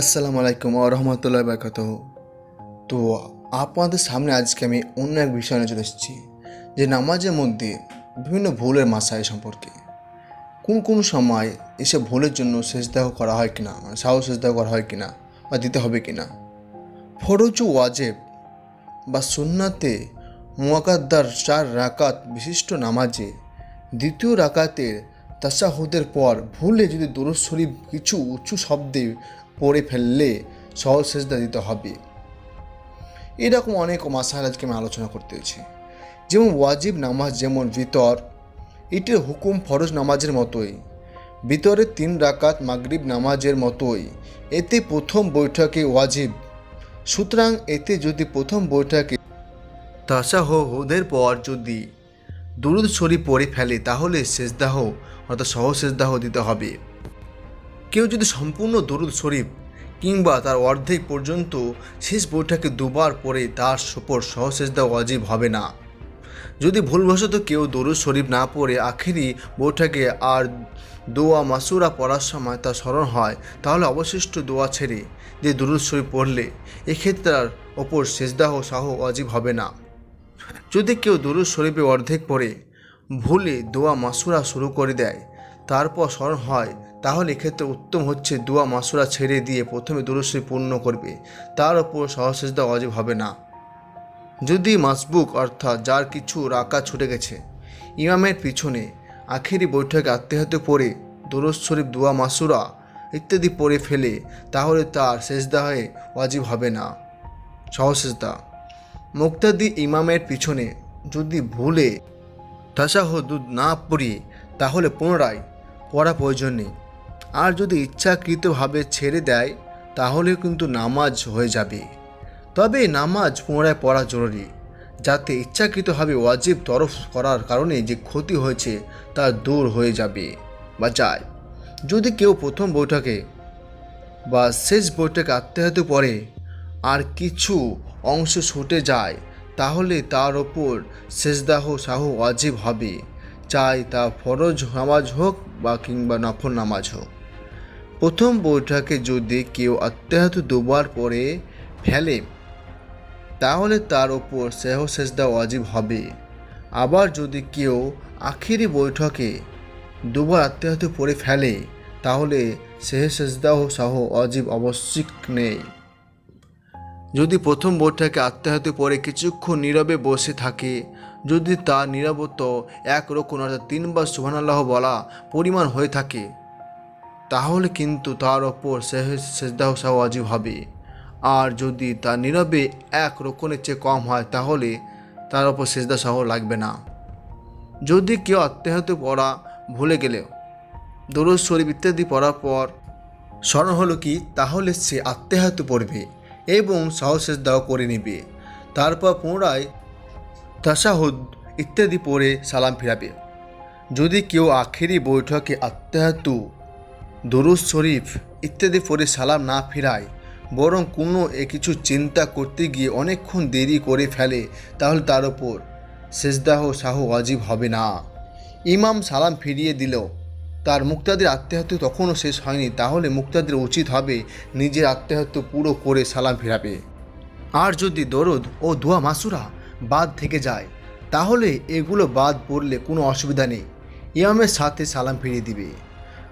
আসসালামু আলাইকুম রহমতুল্লাহ বারকাত তো আপনাদের সামনে আজকে আমি অন্য এক বিষয় নিয়ে চলে এসেছি, যে নামাজের মধ্যে বিভিন্ন ভুলের মাসায় সম্পর্কে। কোন কোন সময় এসব ভুলের জন্য সেজদাহ করা হয় কিনা মানে সাহস সেজদাহ করা হয় কিনা, বা দিতে হবে কিনা? ফরজ ওয়াজেব বা সুন্নাতে মোয়াকাদ্দার চার রাকাত বিশিষ্ট নামাজে দ্বিতীয় রাকাতের তাসাহুদের পর ভুলে যদি দরুদ শরীফ কিছু উঁচু শব্দে পড়ে ফেললে সহজ সেজদা দিতে হবে। এরকম অনেক মাসাল আজকে আমি আলোচনা করতেছি যেমন ওয়াজিব নামাজ, যেমন ভিতর, এটির হুকুম ফরজ নামাজের মতোই। ভিতরে তিন রাকাত মাগরিব নামাজের মতোই। এতে প্রথম বৈঠকে ওয়াজিব। সুতরাং এতে যদি প্রথম বৈঠকে তাসাহ হুদের পর যদি দুরুদ শরীফ পড়ে ফেলে, তাহলে শেষদাহ অর্থাৎ সহ শেষদাহ দিতে হবে। কেউ যদি সম্পূর্ণ দরুদ শরীফ কিংবা তার অর্ধেক পর্যন্ত শেষ বইটাকে দুবার পরে তার ওপর সহসেজদা অজীব হবে না। যদি ভুলবশত কেউ দরুদ শরীফ না পড়ে, আখেরি বইটাকে আর দোয়া মাসুরা পড়ার সময় তা স্মরণ হয়, তাহলে অবশিষ্ট দোয়া ছেড়ে যে দরুদ শরীফ পড়লে, এক্ষেত্রে তার ওপর সেজদাহ সাহ অজীব হবে না। যদি কেউ দরুদ শরীফে অর্ধেক পড়ে, ভুলে দোয়া মাসুরা শুরু করে দেয় তারপর স্মরণ হয়, তাহলে এক্ষেত্রে উত্তম হচ্ছে দোয়া মাসুরা ছেড়ে দিয়ে প্রথমে দরুদ পূর্ণ করবে। তার ওপর সহসেজদা অজীব হবে না। যদি মাসবুক অর্থাৎ যার কিছু রাকা ছুটে গেছে, ইমামের পিছনে আখেরি বৈঠকে আত্মীয়ত পড়ে দরুদ শরীফ দুয়া মাসুরা ইত্যাদি পড়ে ফেলে, তাহলে তার সেজদা হয়ে ওয়াজিব হবে না। সহসেজদা মুক্তাদি ইমামের পিছনে যদি ভুলে তাসাহদুদ না পড়ি, তাহলে পুনরায় পড়া প্রয়োজন নেই। আর যদি ইচ্ছাকৃতভাবে ছেড়ে দেয়, তাহলে কিন্তু নামাজ হয়ে যাবে। তবে নামাজ পুনরায় পড়া জরুরি, যাতে ইচ্ছাকৃতভাবে ওয়াজিব তরফ করার কারণে যে ক্ষতি হয়েছে, তা দূর হয়ে যাবে বা যায়। যদি কেউ প্রথম বৈঠকে বা শেষ বৈঠকে আত্মীয়ত পড়ে, আর কিছু অংশ ছুটে যায়, তাহলে তার ওপর শেষদাহ শাহ ওয়াজিব হবে। চাই তা ফরজ নামাজ হোক বা কিংবা নফল নামাজ হোক। প্রথম বৈঠকে যদি কেউ আত্মাহত দুবার পরে ফেলে, তাহলে তার ওপর সেহ সেজদা ওয়াজিব হবে। আবার যদি কেউ আখিরি বৈঠকে দুবার আত্মাহত পরে ফেলে, তাহলে সেহ সেজদাহ শাহ অজীব আবশ্যিক নেই। যদি প্রথম বৈঠকে আত্মাহত পরে কিছুক্ষণ নীরবে বসে থাকে যদি তা নিরবত এক রকম অর্থাৎ তিনবার সুবহানাল্লাহ বলা পরিমাণ হয়ে থাকে, তাহলে কিন্তু তার ওপর সেজদাহ অজীব হবে। আর যদি তা নীরবে এক রকমের চেয়ে কম হয়, তাহলে তার ওপর সেজদা সহ লাগবে না। যদি কেউ আত্মাহত পড়া ভুলে গেলেও দরুদ শরীফ ইত্যাদি পড়ার পর স্মরণ হলো কি, তাহলে সে আত্মাহত পড়বে এবং সহসেজ দাও করে নেবে। তারপর পুনরায় তাসাহুদ ইত্যাদি পড়ে সালাম ফিরাবে। যদি কেউ আখেরি বৈঠকে আত্মাহতু, দরুদ শরীফ ইত্যাদি পড়ে সালাম না ফিরায়, বরং কোনো কিছু চিন্তা করতে গিয়ে অনেকক্ষণ দেরি করে ফেলে, তাহলে তার ওপর সেজদাহ শাহ ওয়াজিব হবে না। ইমাম সালাম ফিরিয়ে দিল, তার মুক্তাদের আত্মহত্য তখনও শেষ হয়নি, তাহলে মুক্তাদের উচিত হবে নিজের আত্মহত্য পুরো করে সালাম ফিরাবে। আর যদি দরদ ও দোয়া মাসুরা বাদ থেকে যায়। তাহলে এগুলো বাদ পড়লে কোনো অসুবিধা নেই। ইমামের সাথে সালাম ফিরিয়ে দিবে।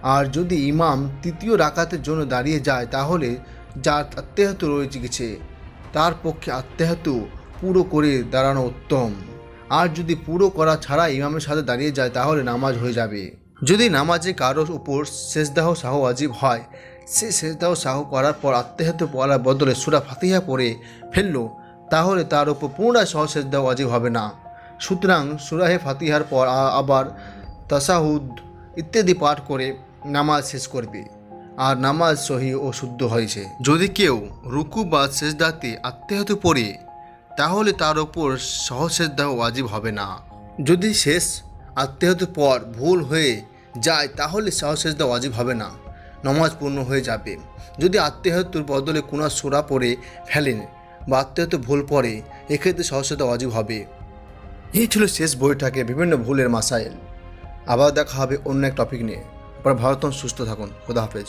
আর যদি ইমাম তৃতীয় রাকাতের জন্য দাঁড়িয়ে যায়, তাহলে যার আত্মাহত রয়েছে গেছে, তার পক্ষে আত্মাহত পুরো করে দাঁড়ানো উত্তম। আর যদি পুরো করা ছাড়া ইমামের সাথে দাঁড়িয়ে যায়, তাহলে নামাজ হয়ে যাবে। যদি নামাজে কারোর উপর শেষদাহ শাহ আজিব হয়, সে শেষদাহ শাহ করার পর আত্মাহত পড়ার বদলে সুরা ফাতিহা পড়ে ফেলল তাহলে তার উপর পুনরায় সহ শেষদাহ আজিব হবে না। সুতরাং সুরাহে ফাতিহার পর আবার তাসাহুদ ইত্যাদি পাঠ করে নামাজ শেষ করবে আর নামাজ সহি ও শুদ্ধ হয়েছে। যদি কেউ রুকু বা শেষদাতে আত্মাহত পড়ে, তাহলে তার ওপর সহসেজদাহ ওয়াজিব হবে না। যদি শেষ আত্মাহত পর ভুল হয়ে যায়, তাহলে সহসেজদা ওয়াজিব হবে না। নমাজ পূর্ণ হয়ে যাবে। যদি আত্মাহতুর বদলে কোনো সোরা পড়ে ফেলেন বা আত্মাহত ভুল পড়ে, এক্ষেত্রে সহসতা অজীব হবে। এই ছিল শেষ বইটাকে বিভিন্ন ভুলের মাসাইল। আবার দেখা হবে অন্য এক টপিক নিয়ে। পরে ভারতন সুস্থ থাকুন। খোদা হাফেজ।